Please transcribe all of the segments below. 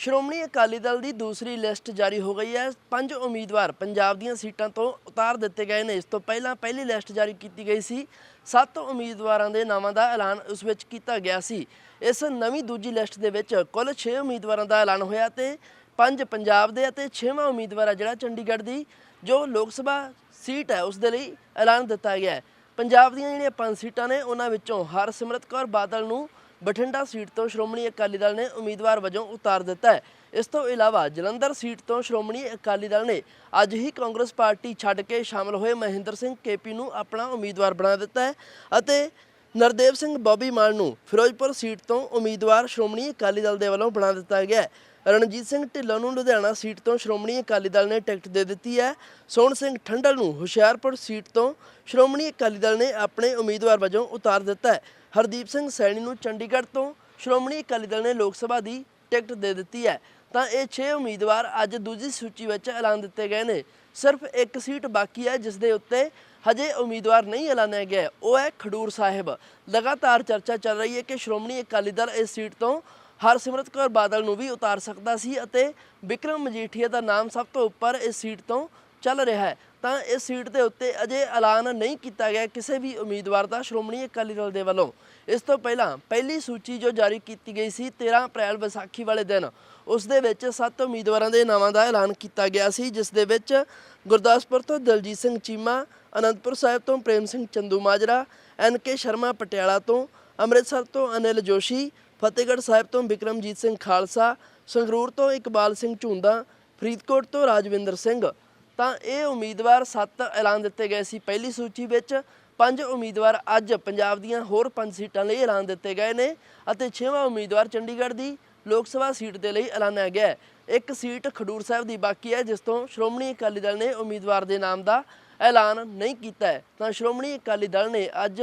ਸ਼੍ਰੋਮਣੀ ਅਕਾਲੀ ਦਲ ਦੀ ਦੂਸਰੀ ਲਿਸਟ ਜਾਰੀ ਹੋ ਗਈ ਹੈ। ਪੰਜ ਉਮੀਦਵਾਰ ਪੰਜਾਬ ਦੀਆਂ ਸੀਟਾਂ ਤੋਂ ਉਤਾਰ ਦਿੱਤੇ ਗਏ ਨੇ। ਇਸ ਤੋਂ ਪਹਿਲਾਂ ਪਹਿਲੀ ਲਿਸਟ ਜਾਰੀ ਕੀਤੀ ਗਈ ਸੀ। ਸੱਤ ਉਮੀਦਵਾਰਾਂ ਦੇ ਨਾਵਾਂ ਦਾ ਐਲਾਨ ਉਸ ਵਿੱਚ ਕੀਤਾ ਗਿਆ ਸੀ। ਇਸ ਨਵੀਂ ਦੂਜੀ ਲਿਸਟ ਦੇ ਵਿੱਚ ਕੁੱਲ 6 ਉਮੀਦਵਾਰਾਂ ਦਾ ਐਲਾਨ ਹੋਇਆ ਤੇ ਪੰਜ ਪੰਜਾਬ ਦੇ ਅਤੇ 6ਵਾਂ ਉਮੀਦਵਾਰ ਹੈ ਜਿਹੜਾ ਚੰਡੀਗੜ੍ਹ ਦੀ, ਜੋ ਲੋਕ ਸਭਾ ਸੀਟ ਹੈ, ਉਸ ਦੇ ਲਈ ਐਲਾਨ ਦਿੱਤਾ ਗਿਆ ਹੈ। ਪੰਜਾਬ ਦੀਆਂ ਜਿਹੜੀਆਂ ਪੰਜ ਸੀਟਾਂ ਨੇ, ਉਹਨਾਂ ਵਿੱਚੋਂ ਹਰਸਿਮਰਤ ਕੌਰ ਬਾਦਲ ਨੂੰ ਬਠਿੰਡਾ ਸੀਟ ਤੋਂ ਸ਼੍ਰੋਮਣੀ ਅਕਾਲੀ ਦਲ ਨੇ ਉਮੀਦਵਾਰ ਵਜੋਂ ਉਤਾਰ ਦਿੱਤਾ ਹੈ। ਇਸ ਤੋਂ ਇਲਾਵਾ ਜਲੰਧਰ ਸੀਟ ਤੋਂ ਸ਼੍ਰੋਮਣੀ ਅਕਾਲੀ ਦਲ ਨੇ ਅੱਜ ਹੀ ਕਾਂਗਰਸ ਪਾਰਟੀ ਛੱਡ ਕੇ ਸ਼ਾਮਲ ਹੋਏ ਮਹਿੰਦਰ ਸਿੰਘ ਕੇਪੀ ਨੂੰ ਆਪਣਾ ਉਮੀਦਵਾਰ ਬਣਾ ਦਿੱਤਾ ਹੈ ਅਤੇ ਨਰਦੇਵ ਸਿੰਘ ਬੋਬੀ ਮਾਨ ਨੂੰ ਫਿਰੋਜ਼ਪੁਰ ਸੀਟ ਤੋਂ ਉਮੀਦਵਾਰ ਸ਼੍ਰੋਮਣੀ ਅਕਾਲੀ ਦਲ ਦੇ ਵੱਲੋਂ ਬਣਾ ਦਿੱਤਾ ਗਿਆ ਹੈ। ਰਣਜੀਤ ਸਿੰਘ ਢਿੱਲੋਂ ਨੂੰ ਲੁਧਿਆਣਾ ਸੀਟ ਤੋਂ ਸ਼੍ਰੋਮਣੀ ਅਕਾਲੀ ਦਲ ਨੇ ਟਿਕਟ ਦੇ ਦਿੱਤੀ ਹੈ। ਸੋਹਣ ਸਿੰਘ ਠੰਡਲ ਨੂੰ ਹੁਸ਼ਿਆਰਪੁਰ ਸੀਟ ਤੋਂ ਸ਼੍ਰੋਮਣੀ ਅਕਾਲੀ ਦਲ ਨੇ ਆਪਣੇ ਉਮੀਦਵਾਰ ਵਜੋਂ ਉਤਾਰ ਦਿੱਤਾ ਹੈ। ਹਰਦੀਪ ਸਿੰਘ ਸੈਣੀ ਨੂੰ ਚੰਡੀਗੜ੍ਹ ਤੋਂ ਸ਼੍ਰੋਮਣੀ ਅਕਾਲੀ ਦਲ ਨੇ ਲੋਕ ਸਭਾ ਦੀ ਟਿਕਟ ਦੇ ਦਿੱਤੀ ਹੈ। ਤਾਂ ਇਹ 6 ਉਮੀਦਵਾਰ ਅੱਜ ਦੂਜੀ ਸੂਚੀ ਵਿੱਚ ਐਲਾਨ ਦਿੱਤੇ ਗਏ ਨੇ। ਸਿਰਫ ਇੱਕ ਸੀਟ ਬਾਕੀ ਹੈ, ਜਿਸ ਦੇ ਉੱਤੇ ਹਜੇ ਉਮੀਦਵਾਰ ਨਹੀਂ ਐਲਾਨਿਆ ਗਿਆ ਉਹ ਹੈ ਖਡੂਰ ਸਾਹਿਬ। ਲਗਾਤਾਰ ਚਰਚਾ ਚੱਲ ਰਹੀ ਹੈ ਕਿ ਸ਼੍ਰੋਮਣੀ ਅਕਾਲੀ ਦਲ ਇਸ ਸੀਟ ਤੋਂ ਹਰਸਿਮਰਤ ਕੌਰ ਬਾਦਲ ਨੂੰ ਵੀ ਉਤਾਰ ਸਕਦਾ ਸੀ ਅਤੇ ਵਿਕਰਮ ਮਜੀਠੀਆ ਦਾ ਨਾਮ ਸਭ ਤੋਂ ਉੱਪਰ ਇਸ ਸੀਟ ਤੋਂ ਚੱਲ ਰਿਹਾ ਹੈ। ਤਾਂ ਇਸ ਸੀਟ ਦੇ ਉੱਤੇ ਅਜੇ ਐਲਾਨ ਨਹੀਂ ਕੀਤਾ ਗਿਆ ਕਿਸੇ ਵੀ ਉਮੀਦਵਾਰ ਦਾ ਸ਼੍ਰੋਮਣੀ ਅਕਾਲੀ ਦਲ ਦੇ ਵੱਲੋਂ। ਇਸ ਤੋਂ ਪਹਿਲਾਂ ਪਹਿਲੀ ਸੂਚੀ ਜੋ ਜਾਰੀ ਕੀਤੀ ਗਈ ਸੀ 13 ਅਪ੍ਰੈਲ ਵਿਸਾਖੀ ਵਾਲੇ ਦਿਨ, ਉਸ ਦੇ ਵਿੱਚ ਸੱਤ ਉਮੀਦਵਾਰਾਂ ਦੇ ਨਾਵਾਂ ਦਾ ਐਲਾਨ ਕੀਤਾ ਗਿਆ ਸੀ, ਜਿਸ ਦੇ ਵਿੱਚ ਗੁਰਦਾਸਪੁਰ ਤੋਂ ਦਲਜੀਤ ਸਿੰਘ ਚੀਮਾ ਅਨੰਦਪੁਰ ਸਾਹਿਬ ਤੋਂ ਪ੍ਰੇਮ ਸਿੰਘ ਚੰਦੂ ਮਾਜਰਾ, ਐਨ ਕੇ ਸ਼ਰਮਾ ਪਟਿਆਲਾ ਤੋਂ, ਅੰਮ੍ਰਿਤਸਰ ਤੋਂ ਅਨਿਲ ਜੋਸ਼ੀ, ਫਤਿਹਗੜ੍ਹ ਸਾਹਿਬ ਤੋਂ ਵਿਕਰਮਜੀਤ ਸਿੰਘ ਖਾਲਸਾ, ਸੰਗਰੂਰ ਤੋਂ ਇਕਬਾਲ ਸਿੰਘ ਝੁੰਦਾ, ਫਰੀਦਕੋਟ ਤੋਂ ਰਾਜਵਿੰਦਰ ਸਿੰਘ। ਤਾਂ ਇਹ ਉਮੀਦਵਾਰ ਸੱਤ ਐਲਾਨ ਦਿੱਤੇ ਗਏ ਸੀ। ਪਹਿਲੀ ਸੂਚੀ ਵਿੱਚ ਪੰਜ ਉਮੀਦਵਾਰ ਅੱਜ ਪੰਜਾਬ ਦੀਆਂ ਹੋਰ ਪੰਜ ਸੀਟਾਂ ਲਈ ਐਲਾਨ ਦਿੱਤੇ ਗਏ ਨੇ ਅਤੇ ਛੇਵਾਂ ਉਮੀਦਵਾਰ ਚੰਡੀਗੜ੍ਹ ਦੀ ਲੋਕ ਸਭਾ ਸੀਟ ਦੇ ਲਈ ਐਲਾਨਿਆ ਗਿਆ ਇੱਕ ਸੀਟ ਖਡੂਰ ਸਾਹਿਬ ਦੀ ਬਾਕੀ ਹੈ, ਜਿਸ ਤੋਂ ਸ਼੍ਰੋਮਣੀ ਅਕਾਲੀ ਦਲ ਨੇ ਉਮੀਦਵਾਰ ਦੇ ਨਾਮ ਦਾ ਐਲਾਨ ਨਹੀਂ ਕੀਤਾ ਹੈ। ਤਾਂ ਸ਼੍ਰੋਮਣੀ ਅਕਾਲੀ ਦਲ ਨੇ ਅੱਜ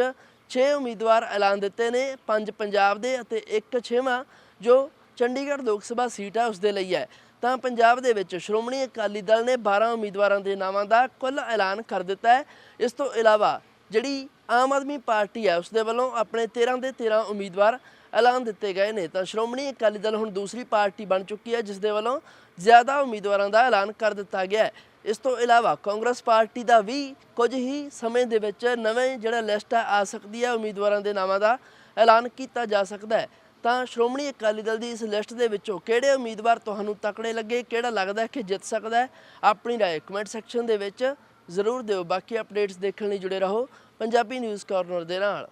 6 ਉਮੀਦਵਾਰ ਐਲਾਨ ਦਿੱਤੇ ਨੇ, ਪੰਜ ਪੰਜਾਬ ਦੇ ਅਤੇ ਇੱਕ ਛੇਵਾਂ ਜੋ ਚੰਡੀਗੜ੍ਹ ਲੋਕ ਸਭਾ ਸੀਟ ਹੈ ਉਸ ਦੇ ਲਈ ਹੈ। ਤਾਂ ਪੰਜਾਬ ਦੇ ਵਿੱਚ ਸ਼੍ਰੋਮਣੀ ਅਕਾਲੀ ਦਲ ਨੇ 12 ਉਮੀਦਵਾਰਾਂ ਦੇ ਨਾਵਾਂ ਦਾ ਕੁੱਲ ਐਲਾਨ ਕਰ ਦਿੱਤਾ ਹੈ। ਇਸ ਤੋਂ ਇਲਾਵਾ ਜਿਹੜੀ ਆਮ ਆਦਮੀ ਪਾਰਟੀ ਹੈ ਉਸ ਦੇ ਵੱਲੋਂ ਆਪਣੇ 13 ਦੇ 13 ਉਮੀਦਵਾਰ ਐਲਾਨ ਦਿੱਤੇ ਗਏ ਨੇ। ਤਾਂ ਸ਼੍ਰੋਮਣੀ ਅਕਾਲੀ ਦਲ ਹੁਣ ਦੂਸਰੀ ਪਾਰਟੀ ਬਣ ਚੁੱਕੀ ਹੈ ਜਿਸ ਦੇ ਵੱਲੋਂ ਜ਼ਿਆਦਾ ਉਮੀਦਵਾਰਾਂ ਦਾ ਐਲਾਨ ਕਰ ਦਿੱਤਾ ਗਿਆ ਹੈ। ਇਸ ਤੋਂ ਇਲਾਵਾ ਕਾਂਗਰਸ ਪਾਰਟੀ ਦਾ ਵੀ ਕੁਝ ਹੀ ਸਮੇਂ ਦੇ ਵਿੱਚ ਨਵੇਂ ਜਿਹੜਾ ਲਿਸਟ ਹੈ ਆ ਸਕਦੀ ਹੈ, ਉਮੀਦਵਾਰਾਂ ਦੇ ਨਾਵਾਂ ਦਾ ਐਲਾਨ ਕੀਤਾ ਜਾ ਸਕਦਾ ਹੈ। ਤਾਂ ਸ਼੍ਰੋਮਣੀ ਅਕਾਲੀ ਦਲ ਦੀ ਇਸ ਲਿਸਟ ਦੇ ਵਿੱਚੋਂ ਕਿਹੜੇ ਉਮੀਦਵਾਰ ਤੁਹਾਨੂੰ ਤਕੜੇ ਲੱਗੇ, ਕਿਹੜਾ ਲੱਗਦਾ ਹੈ ਕਿ ਜਿੱਤ ਸਕਦਾ ਹੈ, ਆਪਣੀ ਰਾਏ ਕਮੈਂਟ ਸੈਕਸ਼ਨ ਦੇ ਵਿੱਚ ਜ਼ਰੂਰ ਦਿਓ। ਬਾਕੀ ਅਪਡੇਟਸ ਦੇਖਣ ਲਈ ਜੁੜੇ ਰਹੋ ਪੰਜਾਬੀ ਨਿਊਜ਼ ਕਾਰਨਰ ਦੇ ਨਾਲ।